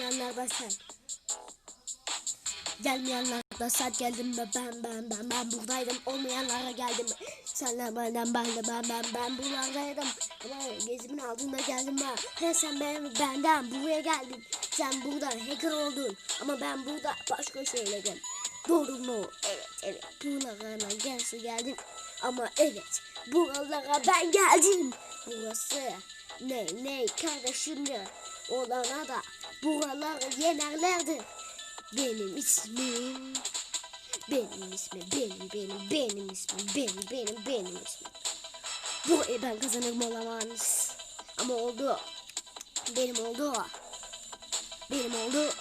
Gelmeyenlerden sen. Gelmeyenlerden sen geldin mi? Ben ben ben ben buradaydım. Olmayanlara geldim? Senle benden ben de ben ben ben buralardaydım. Ama gezimin altında geldim ben. He sen benim benden buraya geldin. Sen burada hacker oldun. Ama ben burada başka şeylerim. Doğru mu? Evet evet. Buralara gelsin geldin. Ama evet buralara ben geldim. Burası ne ne kardeşimle olana da buraları yenerlerdi. Benim ismim benim ismim benim benim benim ismim benim benim benim ismim. Burayı ben kazanırım olamaz. Ama oldu. Benim oldu. Benim oldu.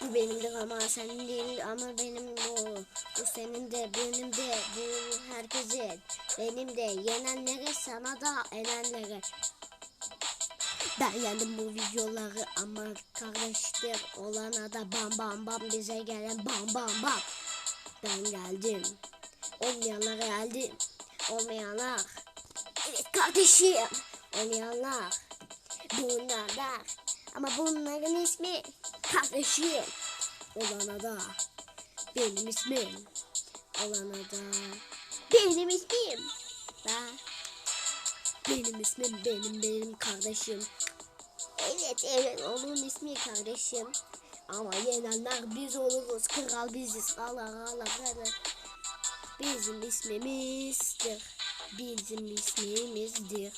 Bu benimdir ama senin değil ama benim bu. Bu senin de benim de bu herkesin. Benim de yenenlere sana da enenlere. Ben yendim bu videoları ama kardeştir olana da bam bam bam bize gelen bam bam bam. Ben geldim. Olmayanlara geldim. Olmayanlar. Evet kardeşim. Olmayanlar. Bunlar Ama bunların ismi kardeşim. Olana da benim ismim. Olana da benim ismim. Ben benim ismim benim benim kardeşim. Evet evet onun ismi kardeşim. Ama yenenler biz oluruz. Kral biziz. Allah Allah Allah. Bizim ismimizdir. Bizim ismimizdir.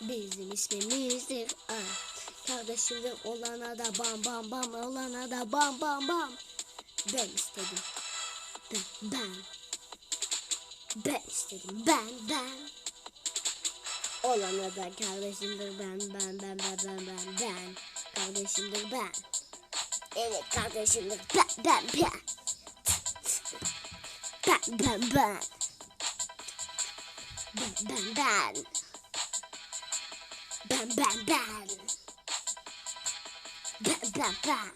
Bizim ismimizdir. Ah. Kardeşimdir olana da bam bam bam olana da bam bam bam. Ben istedim. Ben ben. Ben istedim. Ben ben. Olana da kardeşimdir ben ben ben ben ben ben ben. Kardeşimdir ben. Evet kardeşimdir ben ben ben. Ben ben ben. Ben ben ben. Ben ben ben. Ben ben ben.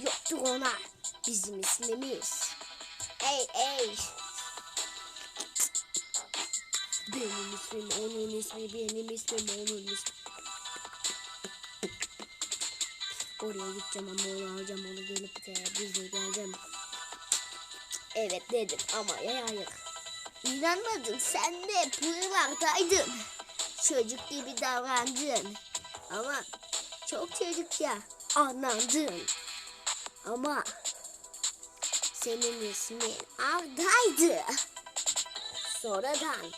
Yoktur ona bizim ismimiz. Ey ey. Benim ismim onun ismi benim ismim onun ismi. Oraya gideceğim ama onu alacağım onu gelip de bize geleceğim. Evet dedim ama ya hayır. İnanmadın sen de buralardaydın. Çocuk gibi davrandın. Ama çok çocukça anladın. Ama senin ismin Arda'ydı. Sonradan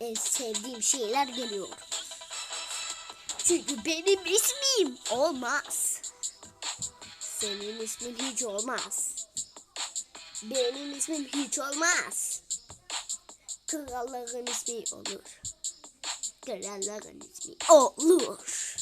en sevdiğim şeyler geliyor. Çünkü benim ismim olmaz. Senin ismin hiç olmaz. Benim ismim hiç olmaz. Kralların ismi olur. Kralların ismi olur.